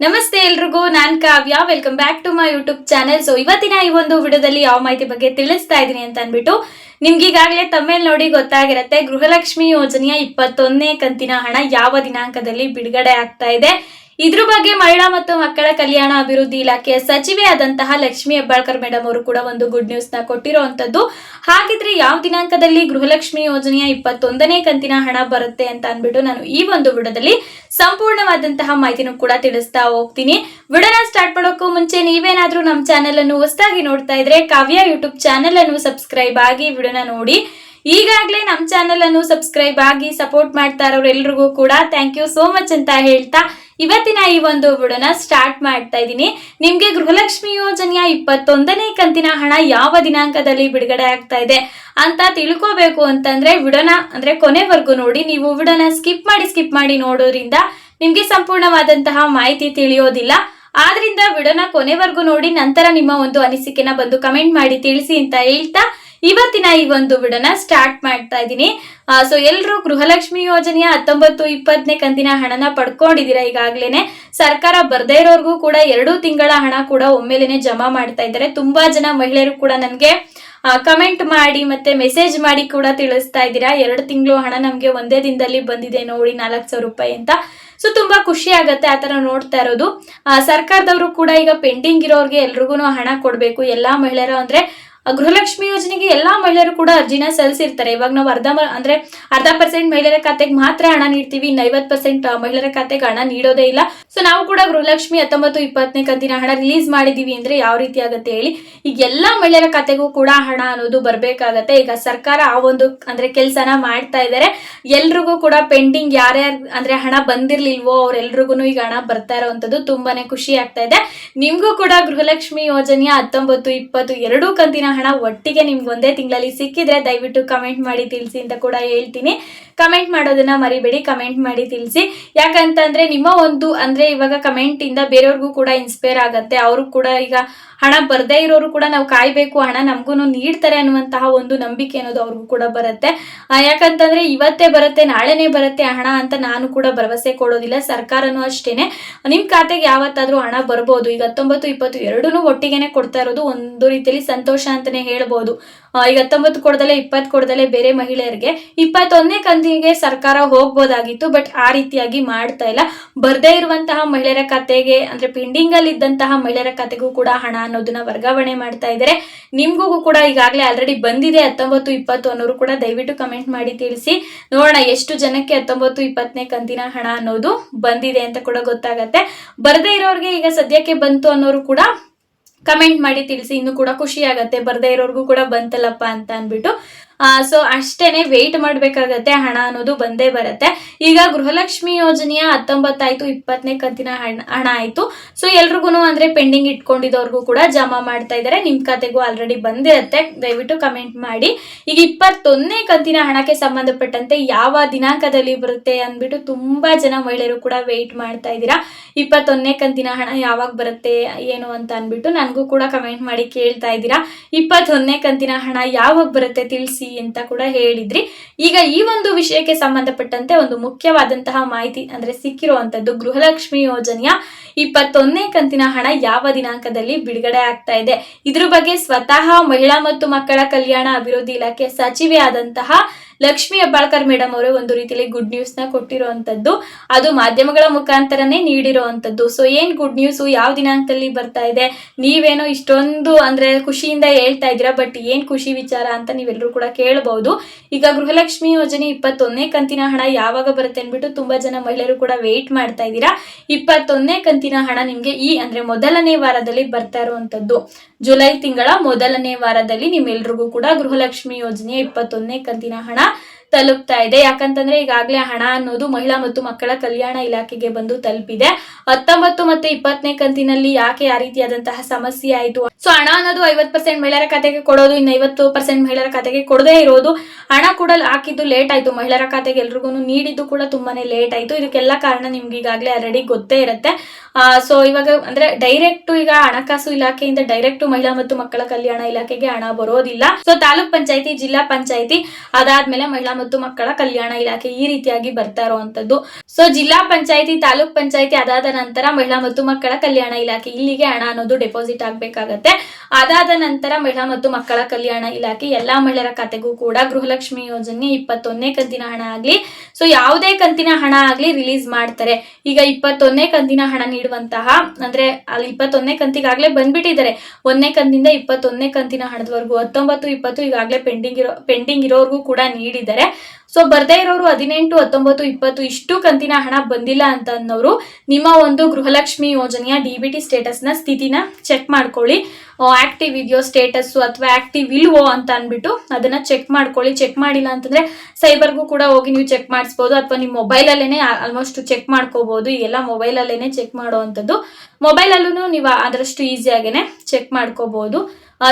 ನಮಸ್ತೆ ಎಲ್ರಿಗೂ, ನಾನ್ Kavya. Welcome back to my YouTube channel so ಇವತ್ತಿನ ಈ ಒಂದು ವಿಡಿಯೋದಲ್ಲಿ ಯಾವ ಮಾಹಿತಿ ಬಗ್ಗೆ ತಿಳಿಸ್ತಾ ಇದ್ದೀನಿ ಅಂತ ಅನ್ಬಿಟ್ಟು ನಿಮ್ಗೆ ಈಗಾಗಲೇ ತಮ್ಮೇಲ್ ನೋಡಿ ಗೊತ್ತಾಗಿರತ್ತೆ. ಗೃಹಲಕ್ಷ್ಮಿ ಯೋಜನೆಯ ಇಪ್ಪತ್ತೊಂದನೇ ಕಂತಿನ ಹಣ ಯಾವ ದಿನಾಂಕದಲ್ಲಿ ಬಿಡುಗಡೆ ಆಗ್ತಾ ಇದೆ? ಇದ್ರ ಬಗ್ಗೆ ಮಹಿಳಾ ಮತ್ತು ಮಕ್ಕಳ ಕಲ್ಯಾಣ ಅಭಿವೃದ್ಧಿ ಇಲಾಖೆಯ ಸಚಿವೆ ಆದಂತಹ ಲಕ್ಷ್ಮಿ ಹೆಬ್ಬಾಳ್ಕರ್ ಮೇಡಮ್ ಅವರು ಕೂಡ ಒಂದು ಗುಡ್ ನ್ಯೂಸ್ನ ಕೊಟ್ಟಿರುವಂತದ್ದು. ಹಾಗಿದ್ರೆ ಯಾವ ದಿನಾಂಕದಲ್ಲಿ ಗೃಹಲಕ್ಷ್ಮಿ ಯೋಜನೆಯ ಇಪ್ಪತ್ತೊಂದನೇ ಕಂತಿನ ಹಣ ಬರುತ್ತೆ ಅಂತ ಅನ್ಬಿಟ್ಟು ನಾನು ಈ ಒಂದು ವಿಡಿಯೋದಲ್ಲಿ ಸಂಪೂರ್ಣವಾದಂತಹ ಮಾಹಿತಿನೂ ಕೂಡ ತಿಳಿಸ್ತಾ ಹೋಗ್ತೀನಿ. ವಿಡನ ಸ್ಟಾರ್ಟ್ ಮಾಡೋಕ್ಕೂ ಮುಂಚೆ ನೀವೇನಾದ್ರೂ ನಮ್ಮ ಚಾನೆಲ್ ಅನ್ನು ಹೊಸದಾಗಿ ನೋಡ್ತಾ ಇದ್ರೆ ಕಾವ್ಯ ಯೂಟ್ಯೂಬ್ ಚಾನೆಲ್ ಅನ್ನು ಸಬ್ಸ್ಕ್ರೈಬ್ ಆಗಿ ವಿಡನ ನೋಡಿ. ಈಗಾಗಲೇ ನಮ್ಮ ಚಾನೆಲ್ ಅನ್ನು ಸಬ್ಸ್ಕ್ರೈಬ್ ಆಗಿ ಸಪೋರ್ಟ್ ಮಾಡ್ತಾ ಇರೋರೆಲ್ರಿಗೂ ಕೂಡ ಥ್ಯಾಂಕ್ ಯು ಸೋ ಮಚ್ ಅಂತ ಹೇಳ್ತಾ ಇವತ್ತಿನ ಈ ಒಂದು ವಿಡೋನ ಸ್ಟಾರ್ಟ್ ಮಾಡ್ತಾ ಇದ್ದೀನಿ. ನಿಮಗೆ ಗೃಹಲಕ್ಷ್ಮಿ ಯೋಜನೆಯ ಇಪ್ಪತ್ತೊಂದನೇ ಕಂತಿನ ಹಣ ಯಾವ ದಿನಾಂಕದಲ್ಲಿ ಬಿಡುಗಡೆ ಆಗ್ತಾ ಇದೆ ಅಂತ ತಿಳ್ಕೋಬೇಕು ಅಂತಂದ್ರೆ ವಿಡೋನ ಅಂದ್ರೆ ಕೊನೆವರೆಗೂ ನೋಡಿ, ನೀವು ವಿಡೋನ ಸ್ಕಿಪ್ ಮಾಡಿ ಸ್ಕಿಪ್ ಮಾಡಿ ನೋಡೋದ್ರಿಂದ ನಿಮಗೆ ಸಂಪೂರ್ಣವಾದಂತಹ ಮಾಹಿತಿ ತಿಳಿಯೋದಿಲ್ಲ. ಆದ್ರಿಂದ ವಿಡೋನ ಕೊನೆವರೆಗೂ ನೋಡಿ, ನಂತರ ನಿಮ್ಮ ಒಂದು ಅನಿಸಿಕೆನ ಬಂದು ಕಮೆಂಟ್ ಮಾಡಿ ತಿಳಿಸಿ ಅಂತ ಹೇಳ್ತಾ ಇವತ್ತಿನ ಈ ಒಂದು ವಿಡನ ಸ್ಟಾರ್ಟ್ ಮಾಡ್ತಾ ಇದ್ದೀನಿ. ಸೊ ಎಲ್ಲರೂ ಗೃಹಲಕ್ಷ್ಮಿ ಯೋಜನೆಯ ಹತ್ತೊಂಬತ್ತು ಇಪ್ಪತ್ತನೇ ಕಂತಿನ ಹಣನ ಪಡ್ಕೊಂಡಿದ್ದೀರಾ ಈಗಾಗಲೇ ಸರ್ಕಾರ ಬರ್ದೇ ಇರೋರ್ಗೂ ಕೂಡ ಎರಡು ತಿಂಗಳ ಹಣ ಕೂಡ ಒಮ್ಮೆಲೇನೆ ಜಮಾ ಮಾಡ್ತಾ ಇದ್ದಾರೆ. ತುಂಬಾ ಜನ ಮಹಿಳೆಯರು ಕೂಡ ನನಗೆ ಕಮೆಂಟ್ ಮಾಡಿ ಮತ್ತೆ ಮೆಸೇಜ್ ಮಾಡಿ ಕೂಡ ತಿಳಿಸ್ತಾ ಇದ್ದೀರಾ. ಎರಡು ತಿಂಗಳು ಹಣ ನಮಗೆ ಒಂದೇ ದಿನದಲ್ಲಿ ಬಂದಿದೆ ನೋಡಿ ನಾಲ್ಕು ಸಾವಿರ ರೂಪಾಯಿ ಅಂತ. ಸೊ ತುಂಬಾ ಖುಷಿ ಆಗತ್ತೆ ಆ ತರ ನೋಡ್ತಾ ಇರೋದು. ಸರ್ಕಾರದವರು ಕೂಡ ಈಗ ಪೆಂಡಿಂಗ್ ಇರೋರ್ಗೆ ಎಲ್ರಿಗೂ ಹಣ ಕೊಡಬೇಕು. ಎಲ್ಲಾ ಮಹಿಳೆಯರು ಅಂದ್ರೆ ಗೃಹಲಕ್ಷ್ಮಿ ಯೋಜನೆಗೆ ಎಲ್ಲಾ ಮಹಿಳೆಯರು ಕೂಡ ಅರ್ಜಿನ ಸಲ್ಲಿಸಿರ್ತಾರೆ. ಇವಾಗ ನಾವು ಅರ್ಧ ಅಂದ್ರೆ ಅರ್ಧ ಪರ್ಸೆಂಟ್ ಮಹಿಳೆಯರ ಖಾತೆಗೆ ಮಾತ್ರ ಹಣ ನೀಡ್ತೀವಿ. ಇನ್ನು ಐವತ್ ಪರ್ಸೆಂಟ್ ಮಹಿಳೆಯರ ಖಾತೆಗೆ ಹಣ ನೀಡೋದೇ ಇಲ್ಲ. ಸೊ ನಾವು ಕೂಡ ಗೃಹಲಕ್ಷ್ಮಿ ಹತ್ತೊಂಬತ್ತು ಇಪ್ಪತ್ತನೇ ಕಂತಿನ ಹಣ ರಿಲೀಸ್ ಮಾಡಿದೀವಿ ಅಂದ್ರೆ ಯಾವ ರೀತಿ ಆಗತ್ತೆ ಹೇಳಿ. ಈಗ ಎಲ್ಲಾ ಮಹಿಳೆಯರ ಖಾತೆಗೂ ಕೂಡ ಹಣ ಅನ್ನೋದು ಬರ್ಬೇಕಾಗತ್ತೆ. ಈಗ ಸರ್ಕಾರ ಆ ಒಂದು ಅಂದ್ರೆ ಕೆಲಸನ ಮಾಡ್ತಾ ಇದ್ದಾರೆ ಎಲ್ರಿಗೂ ಕೂಡ ಪೆಂಡಿಂಗ್ ಯಾರ್ಯಾರು ಅಂದ್ರೆ ಹಣ ಬಂದಿರ್ಲಿಲ್ವೋ ಅವ್ರೆಲ್ರಿಗೂ ಈಗ ಹಣ ಬರ್ತಾ ಇರೋವಂಥದ್ದು ತುಂಬಾನೇ ಖುಷಿ ಆಗ್ತಾ ಇದೆ. ನಿಮ್ಗೂ ಕೂಡ ಗೃಹಲಕ್ಷ್ಮಿ ಯೋಜನೆಯ ಹತ್ತೊಂಬತ್ತು, ಇಪ್ಪತ್ತು ಎರಡೂ ಕಂತಿನ ಹಣ ಒಟ್ಟಿಗೆ ನಿಮ್ಗೆ ಒಂದೇ ತಿಂಗಳಲ್ಲಿ ಸಿಕ್ಕಿದ್ರೆ ದಯವಿಟ್ಟು ಕಮೆಂಟ್ ಮಾಡಿ ತಿಳಿಸಿ ಅಂತ ಕೂಡ ಹೇಳ್ತೀನಿ. ಕಮೆಂಟ್ ಮಾಡೋದನ್ನ ಮರಿಬೇಡಿ ಕಮೆಂಟ್ ಮಾಡಿ ತಿಳಿಸಿ. ಯಾಕಂತಂದ್ರೆ ನಿಮ್ಮ ಒಂದು, ಅಂದ್ರೆ ಇವಾಗ ಕಮೆಂಟ್ ಇಂದ ಬೇರೆಯವ್ರಿಗೂ ಕೂಡ ಇನ್ಸ್ಪೈರ್ ಆಗತ್ತೆ. ಅವರು ಕೂಡ ಈಗ ಹಣ ಬರದೇ ಇರೋರು ಕೂಡ ನಾವು ಕಾಯ್ಬೇಕು, ಹಣ ನಮಗೂ ನೀಡ್ತಾರೆ ಅನ್ನುವಂತಹ ಒಂದು ನಂಬಿಕೆ ಅನ್ನೋದು ಅವ್ರಿಗೂ ಕೂಡ ಬರುತ್ತೆ. ಯಾಕಂತಂದ್ರೆ ಇವತ್ತೇ ಬರುತ್ತೆ, ನಾಳೆನೇ ಬರುತ್ತೆ ಹಣ ಅಂತ ನಾನು ಕೂಡ ಭರವಸೆ ಕೊಡೋದಿಲ್ಲ, ಸರ್ಕಾರನೂ ಅಷ್ಟೇನೆ. ನಿಮ್ ಖಾತೆಗೆ ಯಾವತ್ತಾದ್ರೂ ಹಣ ಬರ್ಬೋದು. ಈಗ ಹತ್ತೊಂಬತ್ತು, ಇಪ್ಪತ್ತು ಎರಡೂ ಒಟ್ಟಿಗೆನೆ ಕೊಡ್ತಾ ಇರೋದು ಒಂದು ರೀತಿಯಲ್ಲಿ ಸಂತೋಷ ಅಂತಾನೆ ಹೇಳ್ಬೋದು. ಈಗ ಹತ್ತೊಂಬತ್ತು ಕೊಡದಲೆ ಇಪ್ಪತ್ತು ಕೊಡದಲೆ ಬೇರೆ ಮಹಿಳೆಯರಿಗೆ ಇಪ್ಪತ್ತೊಂದನೇ ಕಂತಿಗೆ ಸರ್ಕಾರ ಹೋಗ್ಬೋದಾಗಿತ್ತು ಬಟ್ ಆ ರೀತಿಯಾಗಿ ಮಾಡ್ತಾ ಇಲ್ಲ. ಬರ್ದೇ ಇರುವಂತಹ ಮಹಿಳೆಯರ ಖಾತೆಗೆ, ಅಂದ್ರೆ ಪೆಂಡಿಂಗ್ ಅಲ್ಲಿ ಇದ್ದಂತಹ ಮಹಿಳೆಯರ ಖಾತೆಗೂ ಕೂಡ ಹಣ ಅನ್ನೋದನ್ನ ವರ್ಗಾವಣೆ ಮಾಡ್ತಾ ಇದ್ದಾರೆ. ನಿಮ್ಗೂ ಕೂಡ ಈಗಾಗಲೇ ಆಲ್ರೆಡಿ ಬಂದಿದೆ, ಹತ್ತೊಂಬತ್ತು, ಇಪ್ಪತ್ತು ಅನ್ನೋರು ಕೂಡ ದಯವಿಟ್ಟು ಕಮೆಂಟ್ ಮಾಡಿ ತಿಳಿಸಿ. ನೋಡೋಣ ಎಷ್ಟು ಜನಕ್ಕೆ ಹತ್ತೊಂಬತ್ತು, ಇಪ್ಪತ್ತನೇ ಕಂತಿನ ಹಣ ಅನ್ನೋದು ಬಂದಿದೆ ಅಂತ ಕೂಡ ಗೊತ್ತಾಗತ್ತೆ. ಬರದೇ ಇರೋರಿಗೆ ಈಗ ಸದ್ಯಕ್ಕೆ ಬಂತು ಅನ್ನೋರು ಕೂಡ ಕಮೆಂಟ್ ಮಾಡಿ ತಿಳಿಸಿ ಇನ್ನು ಕೂಡ ಖುಷಿ ಆಗತ್ತೆ ಬರ್ದೇ ಇರೋರ್ಗೂ ಕೂಡ ಬಂತಲ್ಲಪ್ಪ ಅಂತ ಅನ್ಬಿಟ್ಟು ಸೊ ಅಷ್ಟೇನೆ ವೆಯ್ಟ್ ಮಾಡ್ಬೇಕಾಗತ್ತೆ ಹಣ ಅನ್ನೋದು ಬಂದೇ ಬರುತ್ತೆ. ಈಗ ಗೃಹಲಕ್ಷ್ಮಿ ಯೋಜನೆಯ ಹತ್ತೊಂಬತ್ತಾಯ್ತು ಇಪ್ಪತ್ತನೇ ಕಂತಿನ ಹಣ ಹಣ ಆಯ್ತು. ಸೊ ಎಲ್ರಿಗೂ ಅಂದ್ರೆ ಪೆಂಡಿಂಗ್ ಇಟ್ಕೊಂಡಿದ್ದವ್ರಿಗೂ ಕೂಡ ಜಮಾ ಮಾಡ್ತಾ ಇದ್ದಾರೆ ನಿಮ್ ಖಾತೆಗೂ ಆಲ್ರೆಡಿ ಬಂದಿರುತ್ತೆ. ದಯವಿಟ್ಟು ಕಮೆಂಟ್ ಮಾಡಿ. ಈಗ ಇಪ್ಪತ್ತೊಂದನೇ ಕಂತಿನ ಹಣಕ್ಕೆ ಸಂಬಂಧಪಟ್ಟಂತೆ ಯಾವ ದಿನಾಂಕದಲ್ಲಿ ಬರುತ್ತೆ ಅಂದ್ಬಿಟ್ಟು ತುಂಬಾ ಜನ ಮಹಿಳೆಯರು ಕೂಡ ವೆಯ್ಟ್ ಮಾಡ್ತಾ ಇದ್ದೀರಾ. ಇಪ್ಪತ್ತೊಂದನೇ ಕಂತಿನ ಹಣ ಯಾವಾಗ ಬರುತ್ತೆ, ಏನು ಅಂತ ಅಂದ್ಬಿಟ್ಟು ನನಗೂ ಕೂಡ ಕಮೆಂಟ್ ಮಾಡಿ ಕೇಳ್ತಾ ಇದ್ದೀರಾ. ಇಪ್ಪತ್ತೊಂದನೇ ಕಂತಿನ ಹಣ ಯಾವಾಗ ಬರುತ್ತೆ ತಿಳಿಸಿ. ಅಂತ ಕೂಡ ಹೇಳಿದ್ರಿ. ಈಗ ಈ ಒಂದು ವಿಷಯಕ್ಕೆ ಸಂಬಂಧಪಟ್ಟಂತೆ ಒಂದು ಮುಖ್ಯವಾದಂತಹ ಮಾಹಿತಿ ಅಂದ್ರೆ ಸಿಕ್ಕಿರುವಂತದ್ದು ಗೃಹಲಕ್ಷ್ಮಿ ಯೋಜನೆಯ ಇಪ್ಪತ್ತೊಂದನೇ ಕಂತಿನ ಹಣ ಯಾವ ದಿನಾಂಕದಲ್ಲಿ ಬಿಡುಗಡೆ ಆಗ್ತಾ ಇದೆ. ಇದ್ರ ಬಗ್ಗೆ ಸ್ವತಃ ಮಹಿಳಾ ಮತ್ತು ಮಕ್ಕಳ ಕಲ್ಯಾಣ ಅಭಿವೃದ್ಧಿ ಇಲಾಖೆ ಸಚಿವೆ ಆದಂತಹ ಲಕ್ಷ್ಮಿ ಹೆಬ್ಬಾಳ್ಕರ್ ಮೇಡಮ್ ಅವರು ಒಂದು ರೀತಿಯಲ್ಲಿ ಗುಡ್ ನ್ಯೂಸ್ನ ಕೊಟ್ಟಿರುವಂತದ್ದು ಅದು ಮಾಧ್ಯಮಗಳ ಮುಖಾಂತರನೇ ನೀಡಿರುವಂತದ್ದು ಸೊ ಏನ್ ಗುಡ್ ನ್ಯೂಸ್ ಯಾವ ದಿನಾಂಕದಲ್ಲಿ ಬರ್ತಾ ಇದೆ? ನೀವೇನೋ ಇಷ್ಟೊಂದು ಅಂದ್ರೆ ಖುಷಿಯಿಂದ ಹೇಳ್ತಾ ಇದ್ದೀರಾ ಬಟ್ ಏನ್ ಖುಷಿ ವಿಚಾರ ಅಂತ ನೀವೆಲ್ಲರೂ ಕೂಡ ಕೇಳಬಹುದು ಈಗ ಗೃಹಲಕ್ಷ್ಮಿ ಯೋಜನೆ ಇಪ್ಪತ್ತೊಂದನೇ ಕಂತಿನ ಹಣ ಯಾವಾಗ ಬರುತ್ತೆ ಅಂದ್ಬಿಟ್ಟು ತುಂಬಾ ಜನ ಮಹಿಳೆಯರು ಕೂಡ ವೆಯ್ಟ್ ಮಾಡ್ತಾ ಇದ್ದೀರಾ. ಇಪ್ಪತ್ತೊಂದನೇ ಕಂತಿನ ಹಣ ನಿಮ್ಗೆ ಈ ಅಂದ್ರೆ ಮೊದಲನೇ ವಾರದಲ್ಲಿ ಬರ್ತಾ ಇರುವಂತದ್ದು ಜುಲೈ ತಿಂಗಳ ಮೊದಲನೇ ವಾರದಲ್ಲಿ ನಿಮ್ಮೆಲ್ರಿಗೂ ಕೂಡ ಗೃಹಲಕ್ಷ್ಮಿ ಯೋಜನೆಯ ಇಪ್ಪತ್ತೊಂದನೇ ಕಂತಿನ ಹಣ ತಲುಪ್ತಾ ಇದೆ. ಯಾಕಂತಂದ್ರೆ ಈಗಾಗಲೇ ಹಣ ಅನ್ನೋದು ಮಹಿಳಾ ಮತ್ತು ಮಕ್ಕಳ ಕಲ್ಯಾಣ ಇಲಾಖೆಗೆ ಬಂದು ತಲುಪಿದೆ. ಹತ್ತೊಂಬತ್ತು ಮತ್ತೆ ಇಪ್ಪತ್ತನೇ ಕಂತಿನಲ್ಲಿ ಯಾಕೆ ಆ ರೀತಿಯಾದಂತಹ ಸಮಸ್ಯೆ ಆಯಿತು? ಸೊ ಹಣ ಅನ್ನೋದು ಐವತ್ ಪರ್ಸೆಂಟ್ ಮಹಿಳೆಯರ ಖಾತೆಗೆ ಕೊಡೋದು, ಇನ್ನು ಐವತ್ತು ಪರ್ಸೆಂಟ್ ಮಹಿಳೆಯರ ಖಾತೆಗೆ ಕೊಡದೇ ಇರೋದು, ಹಣ ಕೂಡ ಹಾಕಿದ್ದು ಲೇಟ್ ಆಯ್ತು. ಮಹಿಳೆಯರ ಖಾತೆಗೆ ಎಲ್ರಿಗೂ ನೀಡಿದ್ದು ಕೂಡ ತುಂಬಾನೇ ಲೇಟ್ ಆಯ್ತು. ಇದಕ್ಕೆಲ್ಲ ಕಾರಣ ನಿಮ್ಗೆ ಈಗಾಗಲೇ ಆಲ್ರೆಡಿ ಗೊತ್ತೇ ಇರುತ್ತೆ. ಸೊ ಇವಾಗ ಅಂದ್ರೆ ಡೈರೆಕ್ಟ್ ಈಗ ಹಣಕಾಸು ಇಲಾಖೆಯಿಂದ ಡೈರೆಕ್ಟ್ ಮಹಿಳಾ ಮತ್ತು ಮಕ್ಕಳ ಕಲ್ಯಾಣ ಇಲಾಖೆಗೆ ಹಣ ಬರೋದಿಲ್ಲ. ಸೊ ತಾಲೂಕ್ ಪಂಚಾಯತಿ, ಜಿಲ್ಲಾ ಪಂಚಾಯತಿ ಅದಾದ್ಮೇಲೆ ಮಹಿಳಾ ಮತ್ತು ಮಕ್ಕಳ ಕಲ್ಯಾಣ ಇಲಾಖೆ ಈ ರೀತಿಯಾಗಿ ಬರ್ತಾ ಇರುವಂತದ್ದು. ಸೊ ಜಿಲ್ಲಾ ಪಂಚಾಯತಿ, ತಾಲೂಕ್ ಪಂಚಾಯತಿ ಅದಾದ ನಂತರ ಮಹಿಳಾ ಮತ್ತು ಮಕ್ಕಳ ಕಲ್ಯಾಣ ಇಲಾಖೆ ಇಲ್ಲಿಗೆ ಹಣ ಅನ್ನೋದು ಡೆಪಾಸಿಟ್ ಆಗ್ಬೇಕಾಗತ್ತೆ. ಅದಾದ ನಂತರ ಮಹಿಳಾ ಮತ್ತು ಮಕ್ಕಳ ಕಲ್ಯಾಣ ಇಲಾಖೆ ಎಲ್ಲಾ ಮಹಿಳೆಯರ ಖಾತೆಗೂ ಕೂಡ ಗೃಹಲಕ್ಷ್ಮಿ ಯೋಜನೆ ಇಪ್ಪತ್ತೊಂದನೇ ಕಂತಿನ ಹಣ ಆಗ್ಲಿ ಸೊ ಯಾವುದೇ ಕಂತಿನ ಹಣ ಆಗ್ಲಿ ರಿಲೀಸ್ ಮಾಡ್ತಾರೆ. ಈಗ ಇಪ್ಪತ್ತೊಂದನೇ ಕಂತಿನ ಹಣ ನೀಡುವಂತಹ, ಅಂದ್ರೆ ಅಲ್ಲಿ ಇಪ್ಪತ್ತೊಂದನೇ ಕಂತಿಗಾಗ್ಲೇ ಬಂದ್ಬಿಟ್ಟಿದ್ದಾರೆ. ಒಂದನೇ ಕಂತಿಂದ ಇಪ್ಪತ್ತೊಂದನೇ ಕಂತಿನ ಹಣದವರೆಗೂ, ಹತ್ತೊಂಬತ್ತು, ಇಪ್ಪತ್ತು ಈಗಾಗಲೇ ಪೆಂಡಿಂಗ್ ಇರೋ ಪೆಂಡಿಂಗ್ ಇರೋರ್ಗೂ ಕೂಡ ನೀಡಿದ್ದಾರೆ. ¡Gracias! ಸೊ ಬರ್ದೇ ಇರೋರು ಹದಿನೆಂಟು, ಹತ್ತೊಂಬತ್ತು, ಇಪ್ಪತ್ತು, ಇಷ್ಟು ಕಂತಿನ ಹಣ ಬಂದಿಲ್ಲ ಅಂತ ಅನ್ನೋರು ನಿಮ್ಮ ಒಂದು ಗೃಹಲಕ್ಷ್ಮಿ ಯೋಜನೆಯ ಡಿ ಬಿ ಟಿ ಸ್ಟೇಟಸ್ನ ಸ್ಥಿತಿನ ಚೆಕ್ ಮಾಡ್ಕೊಳ್ಳಿ. ಆಕ್ಟಿವ್ ಇದೆಯೋ ಸ್ಟೇಟಸ್ಸು ಅಥವಾ ಆಕ್ಟಿವ್ ಇಲ್ವೋ ಅಂತ ಅಂದ್ಬಿಟ್ಟು ಅದನ್ನ ಚೆಕ್ ಮಾಡ್ಕೊಳ್ಳಿ. ಚೆಕ್ ಮಾಡಿಲ್ಲ ಅಂತಂದ್ರೆ ಸೈಬರ್ಗೂ ಕೂಡ ಹೋಗಿ ನೀವು ಚೆಕ್ ಮಾಡಿಸ್ಬೋದು ಅಥವಾ ನಿಮ್ಮ ಮೊಬೈಲಲ್ಲೇ ಆಲ್ಮೋಸ್ಟ್ ಚೆಕ್ ಮಾಡ್ಕೋಬಹುದು ಈಗೆಲ್ಲ ಮೊಬೈಲಲ್ಲೇ ಚೆಕ್ ಮಾಡುವಂಥದ್ದು ಮೊಬೈಲಲ್ಲೂ ನೀವು ಅದರಷ್ಟು ಈಸಿಯಾಗೇ ಚೆಕ್ ಮಾಡ್ಕೋಬಹುದು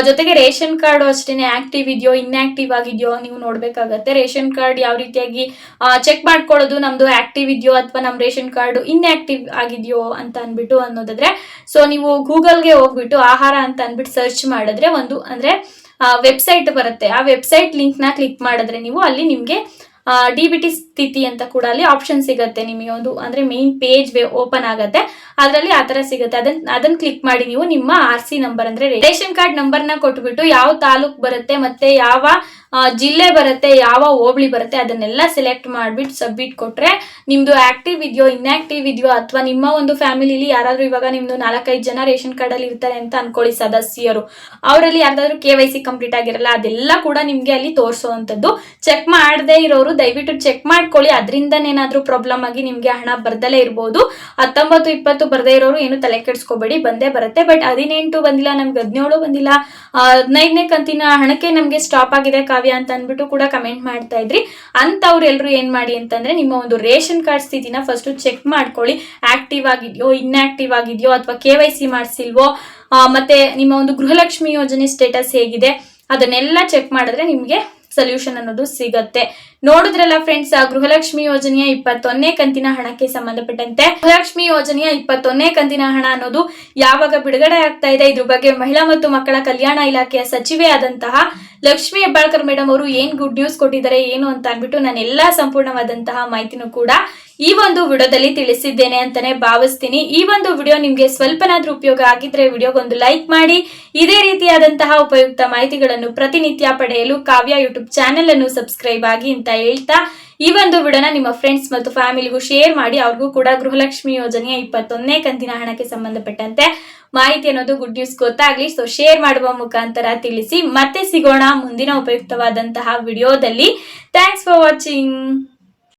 ಜೊತೆಗೆ ರೇಷನ್ ಕಾರ್ಡ್ ಅಷ್ಟೇನೆ ಆಕ್ಟಿವ್ ಇದೆಯೋ ಇನ್ಆಕ್ಟಿವ್ ಆಗಿದೆಯೋ ನೀವು ನೋಡ್ಬೇಕಾಗತ್ತೆ. ರೇಷನ್ ಕಾರ್ಡ್ ಯಾವ ರೀತಿಯಾಗಿ ಚೆಕ್ ಮಾಡ್ಕೊಳ್ಳೋದು, ನಮ್ದು ಆಕ್ಟಿವ್ ಇದೆಯೋ ಅಥವಾ ನಮ್ಮ ರೇಷನ್ ಕಾರ್ಡ್ ಇನ್ಆಕ್ಟಿವ್ ಆಗಿದೆಯೋ ಅಂತ ಅನ್ಬಿಟ್ಟು ಅನ್ನೋದಾದ್ರೆ ಸೊ ನೀವು ಗೂಗಲ್ಗೆ ಹೋಗ್ಬಿಟ್ಟು ಆಹಾರ ಅಂತ ಅನ್ಬಿಟ್ಟು ಸರ್ಚ್ ಮಾಡಿದ್ರೆ ಒಂದು, ಅಂದ್ರೆ ವೆಬ್ಸೈಟ್ ಬರುತ್ತೆ. ಆ ವೆಬ್ಸೈಟ್ ಲಿಂಕ್ನ ಕ್ಲಿಕ್ ಮಾಡಿದ್ರೆ ನೀವು ಅಲ್ಲಿ ನಿಮಗೆ ಡಿ ಬಿ ಟಿ ಸ್ಥಿತಿ ಅಂತ ಕೂಡ ಅಲ್ಲಿ ಆಪ್ಷನ್ ಸಿಗುತ್ತೆ. ನಿಮಗೆ ಒಂದು, ಅಂದ್ರೆ ಮೇನ್ ಪೇಜ್ ಓಪನ್ ಆಗುತ್ತೆ. ಅದರಲ್ಲಿ ಆ ತರ ಸಿಗುತ್ತೆ. ಅದನ್ನ ಅದನ್ನ ಕ್ಲಿಕ್ ಮಾಡಿ ನೀವು ನಿಮ್ಮ ಆರ್ ಸಿ ನಂಬರ್ ಅಂದ್ರೆ ರೇಷನ್ ಕಾರ್ಡ್ ನಂಬರ್ನ ಕೊಟ್ಬಿಟ್ಟು ಯಾವ ತಾಲೂಕ್ ಬರುತ್ತೆ ಮತ್ತೆ ಯಾವ ಜಿಲ್ಲೆ ಬರುತ್ತೆ, ಯಾವ ಹೋಬಳಿ ಬರುತ್ತೆ, ಅದನ್ನೆಲ್ಲ ಸೆಲೆಕ್ಟ್ ಮಾಡ್ಬಿಟ್ಟು ಸಬ್ಮಿಟ್ ಕೊಟ್ರೆ ನಿಮ್ದು ಆಕ್ಟಿವ್ ಇದೆಯೋ ಇನ್ಆಕ್ಟಿವ್ ಇದೆಯೋ ಅಥವಾ ನಿಮ್ಮ ಒಂದು ಫ್ಯಾಮಿಲಿಲಿ ಯಾರಾದ್ರೂ ಇವಾಗ ನಿಮ್ದು ನಾಲ್ಕೈದು ಜನ ರೇಷನ್ ಕಾರ್ಡ್ ಅಲ್ಲಿ ಇರ್ತಾರೆ ಅಂತ ಅನ್ಕೊಳ್ಳಿ ಸದಸ್ಯರು. ಅವರಲ್ಲಿ ಯಾರ್ದಾದ್ರೂ ಕೆ ವೈ ಸಿ ಕಂಪ್ಲೀಟ್ ಆಗಿರಲ್ಲ, ಅದೆಲ್ಲ ಕೂಡ ನಿಮ್ಗೆ ಅಲ್ಲಿ ತೋರಿಸುವಂಥದ್ದು. ಚೆಕ್ ಮಾಡದೇ ಇರೋರು ದಯವಿಟ್ಟು ಚೆಕ್ ಮಾಡ್ಕೊಳ್ಳಿ ಅದರಿಂದನೇನಾದರೂ ಪ್ರಾಬ್ಲಮ್ ಆಗಿ ನಿಮ್ಗೆ ಹಣ ಬರ್ದಲೇ ಇರ್ಬೋದು. ಹತ್ತೊಂಬತ್ತು ಇಪ್ಪತ್ತು ಬರ್ದೇ ಇರೋರು ಏನು ತಲೆ ಕೆಡಿಸ್ಕೋಬೇಡಿ, ಬಂದೇ ಬರುತ್ತೆ. ಬಟ್ ಹದಿನೆಂಟು ಬಂದಿಲ್ಲ, ನಮ್ಗೆ ಹದಿನೇಳು ಬಂದಿಲ್ಲ ಹದಿನೈದನೇ ಕಂತಿನ ಹಣಕ್ಕೆ ನಮ್ಗೆ ಸ್ಟಾಪ್ ಆಗಿದೆ, ಕಾವ್ಯ ಅಂತ ಅಂದ್ಬಿಟ್ಟು ಕೂಡ ಕಮೆಂಟ್ ಮಾಡ್ತಾ ಇದ್ರಿ. ಅಂತವ್ರು ಎಲ್ಲರೂ ಏನ್ ಮಾಡಿ ಅಂತಂದ್ರೆ ನಿಮ್ಮ ಒಂದು ರೇಷನ್ ಕಾರ್ಡ್ ಸ್ಥಿತಿನ ಫಸ್ಟ್ ಚೆಕ್ ಮಾಡ್ಕೊಳ್ಳಿ. ಆಕ್ಟಿವ್ ಆಗಿದೆಯೋ ಇನ್ಆಕ್ಟಿವ್ ಆಗಿದೆಯೋ ಅಥವಾ ಕೆ ವೈ ಸಿ ಮಾಡಿಸಿಲ್ವೋ ಮತ್ತೆ ನಿಮ್ಮ ಒಂದು ಗೃಹಲಕ್ಷ್ಮಿ ಯೋಜನೆ ಸ್ಟೇಟಸ್ ಹೇಗಿದೆ, ಅದನ್ನೆಲ್ಲ ಚೆಕ್ ಮಾಡಿದ್ರೆ ನಿಮಗೆ ಸೊಲ್ಯೂಷನ್ ಅನ್ನೋದು ಸಿಗತ್ತೆ. ನೋಡಿದ್ರಲ್ಲ ಫ್ರೆಂಡ್ಸ್ ಗೃಹಲಕ್ಷ್ಮಿ ಯೋಜನೆಯ ಇಪ್ಪತ್ತೊಂದನೇ ಕಂತಿನ ಹಣಕ್ಕೆ ಸಂಬಂಧಪಟ್ಟಂತೆ. ಗೃಹಲಕ್ಷ್ಮಿ ಯೋಜನೆಯ ಇಪ್ಪತ್ತೊಂದನೇ ಕಂತಿನ ಹಣ ಅನ್ನೋದು ಯಾವಾಗ ಬಿಡುಗಡೆ ಆಗ್ತಾ ಇದೆ, ಇದ್ರ ಬಗ್ಗೆ ಮಹಿಳಾ ಮತ್ತು ಮಕ್ಕಳ ಕಲ್ಯಾಣ ಇಲಾಖೆಯ ಸಚಿವೆ ಆದಂತಹ ಲಕ್ಷ್ಮಿ ಹೆಬ್ಬಾಳ್ಕರ್ ಮೇಡಮ್ ಅವರು ಏನ್ ಗುಡ್ ನ್ಯೂಸ್ ಕೊಟ್ಟಿದ್ದಾರೆ, ಏನು ಅಂತ ಅಂದ್ಬಿಟ್ಟು ನಾನು ಎಲ್ಲಾ ಸಂಪೂರ್ಣವಾದಂತಹ ಮಾಹಿತಿನೂ ಕೂಡ ಈ ಒಂದು ವಿಡಿಯೋದಲ್ಲಿ ತಿಳಿಸಿದ್ದೇನೆ ಅಂತಾನೆ ಭಾವಿಸ್ತೀನಿ. ಈ ಒಂದು ವಿಡಿಯೋ ನಿಮ್ಗೆ ಸ್ವಲ್ಪನಾದ್ರೂ ಉಪಯೋಗ ಆಗಿದ್ರೆ ವಿಡಿಯೋಗೊಂದು ಲೈಕ್ ಮಾಡಿ. ಇದೇ ರೀತಿಯಾದಂತಹ ಉಪಯುಕ್ತ ಮಾಹಿತಿಗಳನ್ನು ಪ್ರತಿನಿತ್ಯ ಪಡೆಯಲು ಕಾವ್ಯ ಯೂಟ್ಯೂಬ್ ಚಾನೆಲ್ ಅನ್ನು ಸಬ್ಸ್ಕ್ರೈಬ್ ಆಗಿ ಅಂತ ಹೇಳ್ತಾ ಈ ಒಂದು ವಿಡಿಯೋನ ನಿಮ್ಮ ಫ್ರೆಂಡ್ಸ್ ಮತ್ತು ಫ್ಯಾಮಿಲಿಗೂ ಶೇರ್ ಮಾಡಿ, ಅವ್ರಿಗೂ ಕೂಡ ಗೃಹಲಕ್ಷ್ಮಿ ಯೋಜನೆಯ ಇಪ್ಪತ್ತೊಂದನೇ ಕಂತಿನ ಹಣಕ್ಕೆ ಸಂಬಂಧಪಟ್ಟಂತೆ ಮಾಹಿತಿ ಅನ್ನೋದು ಗುಡ್ ನ್ಯೂಸ್ ಗೊತ್ತಾಗ್ಲಿ. ಸೊ ಶೇರ್ ಮಾಡುವ ಮುಖಾಂತರ ತಿಳಿಸಿ. ಮತ್ತೆ ಸಿಗೋಣ ಮುಂದಿನ ಉಪಯುಕ್ತವಾದಂತಹ ವಿಡಿಯೋದಲ್ಲಿ. Thanks for watching